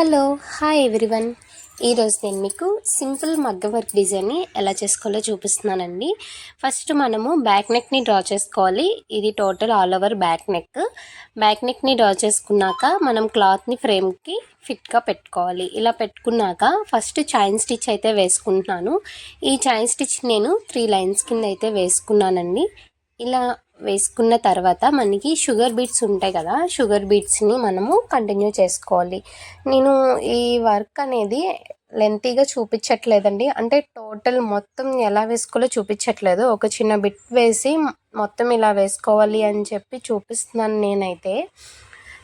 Hello hi everyone. ఈరోజు నేను మీకు సింపుల్ మగ్గ వర్క్ డిజైన్ని ఎలా చేసుకోవాలో చూపిస్తున్నానండి. ఫస్ట్ మనము బ్యాక్ నెక్ని డ్రా చేసుకోవాలి. ఇది total all over back neck. Back నెక్ని draw చేసుకున్నాక మనం క్లాత్ని ఫ్రేమ్కి ఫిట్గా పెట్టుకోవాలి. ఇలా పెట్టుకున్నాక ఫస్ట్ చైన్ స్టిచ్ అయితే వేసుకుంటున్నాను. ఈ చైన్ స్టిచ్ నేను త్రీ లైన్స్ కింద అయితే వేసుకున్నానండి. ఇలా వేసుకున్న తర్వాత మనకి షుగర్ బీట్స్ ఉంటాయి కదా షుగర్ బీట్స్ని మనము కంటిన్యూ చేసుకోవాలి. నేను ఈ వర్క్ అనేది లెంతీగా చూపించట్లేదండి. అంటే టోటల్ మొత్తం ఎలా వేసుకోవాలో చూపించట్లేదు. ఒక చిన్న బిట్ వేసి మొత్తం ఇలా వేసుకోవాలి అని చెప్పి చూపిస్తున్నాను నేనైతే.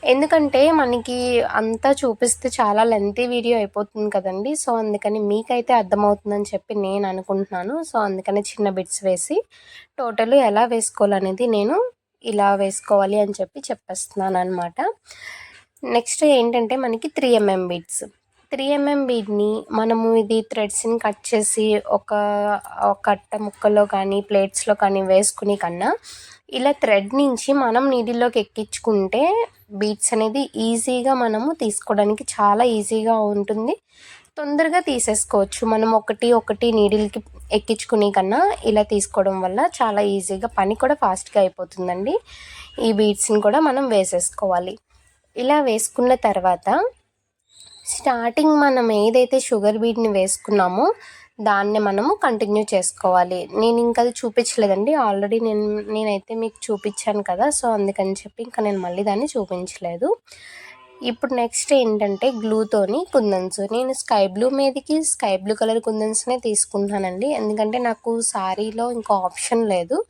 ఎందుకంటే మనకి అంతా చూపిస్తే చాలా లెంతీ వీడియో అయిపోతుంది కదండి. సో అందుకని మీకైతే అర్థమవుతుందని చెప్పి నేను అనుకుంటున్నాను. సో అందుకని చిన్న బిట్స్ వేసి టోటల్ ఎలా వేసుకోవాలనేది నేను ఇలా వేసుకోవాలి అని చెప్పి చెప్పేస్తున్నాను అనమాట నెక్స్ట్ ఏంటంటే మనకి three MM bits three MM బీడ్ని మనము ఇది థ్రెడ్స్ని కట్ చేసి ఒక కట్ట ముక్కలో కానీ ప్లేట్స్లో కానీ వేసుకుని కన్నా ఇలా థ్రెడ్ నుంచి మనం నీటిలోకి ఎక్కించుకుంటే బీట్స్ అనేది ఈజీగా మనము తీసుకోవడానికి చాలా ఈజీగా ఉంటుంది. తొందరగా తీసేసుకోవచ్చు. మనం ఒకటి ఒకటి నీడిల్కి ఎక్కించుకునే కన్నా ఇలా తీసుకోవడం వల్ల చాలా ఈజీగా పని కూడా ఫాస్ట్గా అయిపోతుందండి. ఈ బీడ్స్ని కూడా మనం వేసేసుకోవాలి. ఇలా వేసుకున్న తర్వాత స్టార్టింగ్ మనం ఏదైతే షుగర్ బీడ్ని వేసుకున్నామో దాన్ని మనము కంటిన్యూ చేసుకోవాలి. నేను ఇంకా అది చూపించలేదండి. ఆల్రెడీ నేను నేనైతే మీకు చూపించాను కదా సో అందుకని చెప్పి ఇంకా నేను మళ్ళీ దాన్ని చూపించలేదు. ఇప్పుడు నెక్స్ట్ ఏంటంటే గ్లూతోని కుందన్స్. నేను స్కై బ్లూ మీదకి స్కై బ్లూ కలర్ కుందన్స్నే తీసుకుంటున్నానండి. ఎందుకంటే నాకు సారీలో ఇంకో ఆప్షన్ లేదు.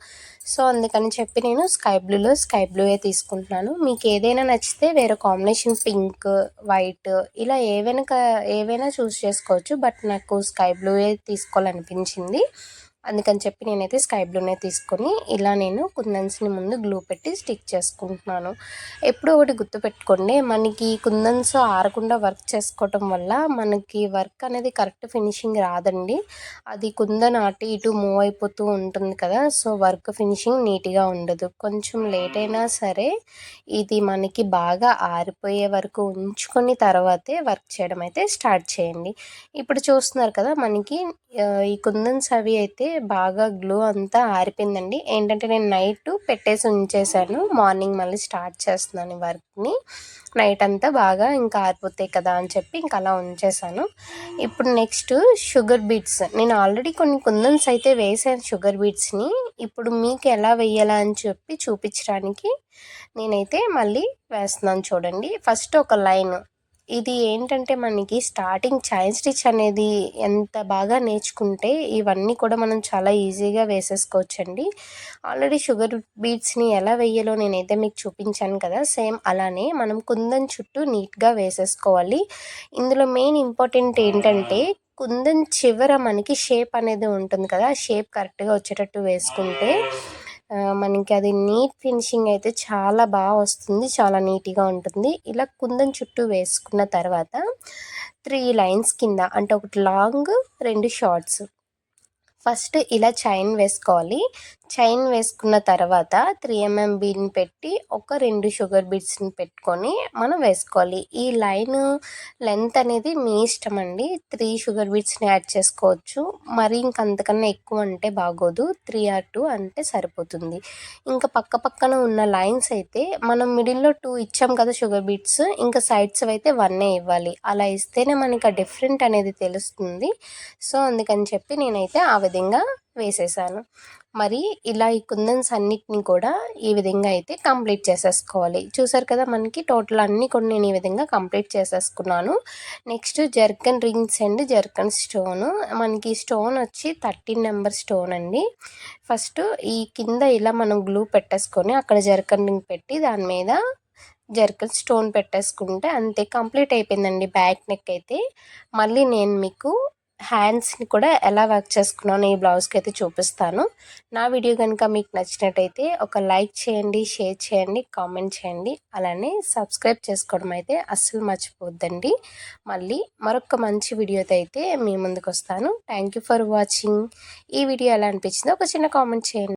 సో అందుకని చెప్పి నేను స్కై బ్లూలో స్కై బ్లూయే తీసుకుంటున్నాను. మీకు ఏదైనా నచ్చితే వేరే కాంబినేషన్ పింక్ వైట్ ఇలా ఏవైనా ఏవైనా చూస్ చేసుకోవచ్చు. బట్ నాకు స్కై బ్లూయే తీసుకోవాలనిపించింది. అందుకని చెప్పి నేనైతే స్కై బ్లూనే తీసుకొని ఇలా నేను కుందన్స్ని ముందు గ్లూ పెట్టి స్టిక్ చేసుకుంటున్నాను. ఎప్పుడు ఒకటి గుర్తుపెట్టుకోండి మనకి కుందన్స్ ఆరకుండా వర్క్ చేసుకోవటం వల్ల మనకి వర్క్ అనేది కరెక్ట్ ఫినిషింగ్ రాదండి. అది కుందన్ అటు ఇటు మూవ్ అయిపోతూ ఉంటుంది కదా సో వర్క్ ఫినిషింగ్ నీట్గా ఉండదు. కొంచెం లేట్ అయినా సరే ఇది మనకి బాగా ఆరిపోయే వరకు ఉంచుకొని తర్వాతే వర్క్ చేయడం అయితే స్టార్ట్ చేయండి. ఇప్పుడు చూస్తున్నారు కదా మనకి ఈ కుందన్స్ అవి అయితే బాగా గ్లూ అంతా ఆరిపోయిందండి. ఏంటంటే నేను నైట్ పెట్టేసి ఉంచేసాను. మార్నింగ్ మళ్ళీ స్టార్ట్ చేస్తున్నాను వర్క్ని. నైట్ అంతా బాగా ఇంకా ఆరిపోతాయి కదా అని చెప్పి ఇంకా అలా ఉంచేసాను. ఇప్పుడు నెక్స్ట్ షుగర్ బీట్స్. నేను ఆల్రెడీ కొన్ని కుందన్స్ అయితే వేసాను షుగర్ బీట్స్ని. ఇప్పుడు మీకు ఎలా వేయాలా అని చెప్పి చూపించడానికి నేనైతే మళ్ళీ వేస్తున్నాను చూడండి. ఫస్ట్ ఒక లైన్. ఇది ఏంటంటే మనకి స్టార్టింగ్ చైన్ స్టిచ్ అనేది ఎంత బాగా నేర్చుకుంటే ఇవన్నీ కూడా మనం చాలా ఈజీగా వేసేసుకోవచ్చండి. ఆల్రెడీ షుగర్ బీట్స్ని ఎలా వేయాలో నేనైతే మీకు చూపించాను కదా సేమ్ అలానే మనం కుందన్ చుట్టూ నీట్గా వేసేసుకోవాలి. ఇందులో మెయిన్ ఇంపార్టెంట్ ఏంటంటే కుందన్ చివర మనకి షేప్ అనేది ఉంటుంది కదా షేప్ కరెక్ట్గా వచ్చేటట్టు వేసుకుంటే మనకి అది నీట్ ఫినిషింగ్ అయితే చాలా బాగా వస్తుంది చాలా నీట్గా ఉంటుంది. ఇలా కుందన్ చుట్టూ వేసుకున్న తర్వాత త్రీ లైన్స్ కింద అంటే ఒకటి లాంగ్ రెండు షార్ట్స్ ఫస్ట్ ఇలా చైన్ వేసుకోవాలి. చైన్ వేసుకున్న తర్వాత త్రీ ఎంఎం బీన్ పెట్టి ఒక రెండు షుగర్ బీడ్స్ని పెట్టుకొని మనం వేసుకోవాలి. ఈ లైన్ లెంత్ అనేది మీ ఇష్టం అండి. త్రీ షుగర్ బీడ్స్ని యాడ్ చేసుకోవచ్చు. మరి ఇంకంతకన్నా ఎక్కువ అంటే బాగోదు. త్రీ ఆర్ టూ అంటే సరిపోతుంది. ఇంకా పక్క పక్కన ఉన్న లైన్స్ అయితే మనం మిడిల్లో టూ ఇచ్చాం కదా షుగర్ బీట్స్ ఇంకా సైడ్స్ అయితే వన్నే ఇవ్వాలి. అలా ఇస్తేనే మనకి ఆ డిఫరెంట్ అనేది తెలుస్తుంది. సో అందుకని చెప్పి నేనైతే ఆ విధంగా వేసేసాను. మరి ఇలా ఈ కుందన్స్ అన్నిటిని కూడా ఈ విధంగా అయితే కంప్లీట్ చేసేసుకోవాలి. చూసారు కదా మనకి టోటల్ అన్నీ కూడా నేను ఈ విధంగా కంప్లీట్ చేసేసుకున్నాను. Next zircon rings and zircon stone. మనకి స్టోన్ వచ్చి థర్టీన్ నెంబర్ స్టోన్ అండి. ఫస్ట్ ఈ కింద ఇలా మనం గ్లూ పెట్టేసుకొని అక్కడ జర్కన్ రింగ్ పెట్టి దాని మీద జర్కన్ స్టోన్ పెట్టేసుకుంటే అంతే కంప్లీట్ అయిపోయిందండి బ్యాక్ నెక్ అయితే. మళ్ళీ నేను మీకు హ్యాండ్స్ని కూడా ఎలా వర్క్ చేసుకున్నాను ఈ బ్లౌజ్కి అయితే చూపిస్తాను. నా వీడియో కనుక మీకు నచ్చినట్టయితే ఒక లైక్ చేయండి షేర్ చేయండి కామెంట్ చేయండి. అలానే సబ్స్క్రైబ్ చేసుకోవడం అయితే అస్సలు మర్చిపోద్దండి మళ్ళీ మరొక మంచి వీడియోతో అయితే మీ ముందుకు వస్తాను థ్యాంక్ ఫర్ వాచింగ్ ఈ వీడియో ఎలా అనిపించిందో ఒక చిన్న కామెంట్ చేయండి.